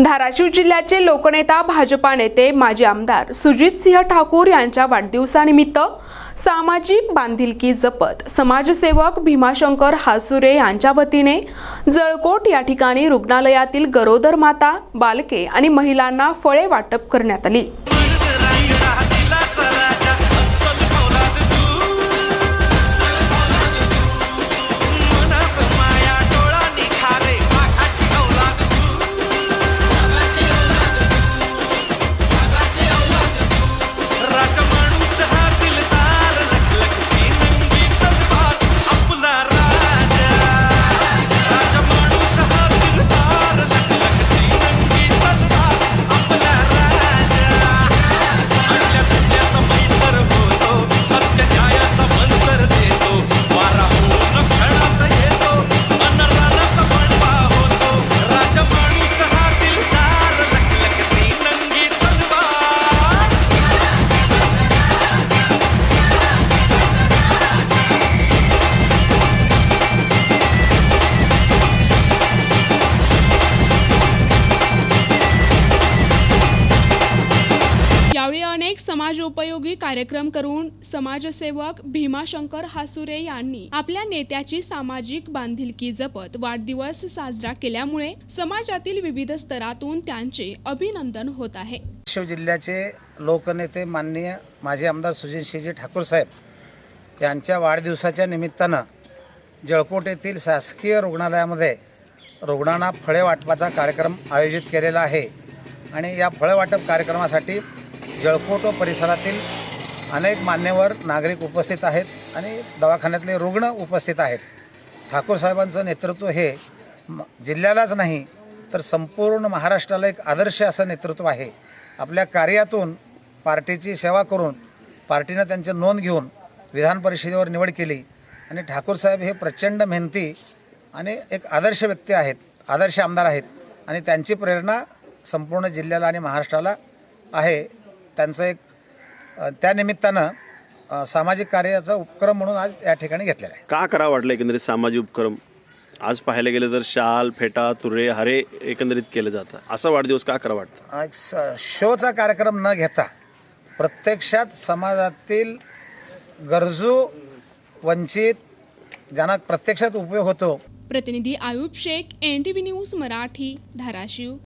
धाराशिव जिल्ह्याचे लोकनेता भाजपा नेते माजी आमदार सुजित सिंह ठाकूर यांच्या वाढदिवसानिमित्त सामाजिक बांधिलकी जपत समाजसेवक भीमाशंकर हासुरे यांच्या वतीने जळकोट या ठिकाणी रुग्णालयातील गरोदर माता बालके आणि महिलांना फळे वाटप करण्यात आली. समाजोपयोगी कार्यक्रम करून समाजसेवक भीमाशंकर हासुरे यांनी आपल्या नेत्याची सामाजिक बांधिलकी जपत वाढदिवस साजरा केल्यामुळे समाजातील विविध स्तरातून त्यांचे अभिनंदन होत आहे. शिव जिल्ह्याचे लोकनेते माननीय माजी आमदार सुजितसिंहजी ठाकूर साहेब यांच्या वाढदिवसाच्या निमित्तानं जळकोट येथील शासकीय रुग्णालयामध्ये रुग्णांना फळे वाटपाचा कार्यक्रम आयोजित केलेला आहे. आणि या फळे वाटप कार्यक्रमासाठी जळकोट व परिसरातील अनेक मान्यवर नागरिक उपस्थित आहेत आणि दवाखान्यातले रुग्ण उपस्थित आहेत. ठाकूर साहेबांचं नेतृत्व हे म- जिल्ह्यालाच नाही तर संपूर्ण महाराष्ट्राला एक आदर्श असं नेतृत्व आहे. आपल्या कार्यातून पार्टीची सेवा करून पार्टीनं त्यांची नोंद घेऊन विधान परिषदेवर निवड केली आणि ठाकूर साहेब हे प्रचंड मेहनती आणि एक आदर्श व्यक्ती आहेत आदर्श आमदार आहेत आणि त्यांची प्रेरणा संपूर्ण जिल्ह्याला आणि महाराष्ट्राला आहे. त्यांचं एक त्यानिमित्तानं सामाजिक कार्याचा उपक्रम म्हणून आज या ठिकाणी घेतलेला आहे. का करा वाटलं एकंदरीत सामाजिक उपक्रम? आज पाहायला गेलं तर शाल फेटा तुरे हरे एकंदरीत केलं जातं. असं वाढदिवस का करा वाटतं? एक स- शोचा कार्यक्रम न घेता प्रत्यक्षात समाजातील गरजू वंचित ज्यांना प्रत्यक्षात उपयोग होतो. प्रतिनिधी Ayub Shaikh N T V news Marathi Dharashiv.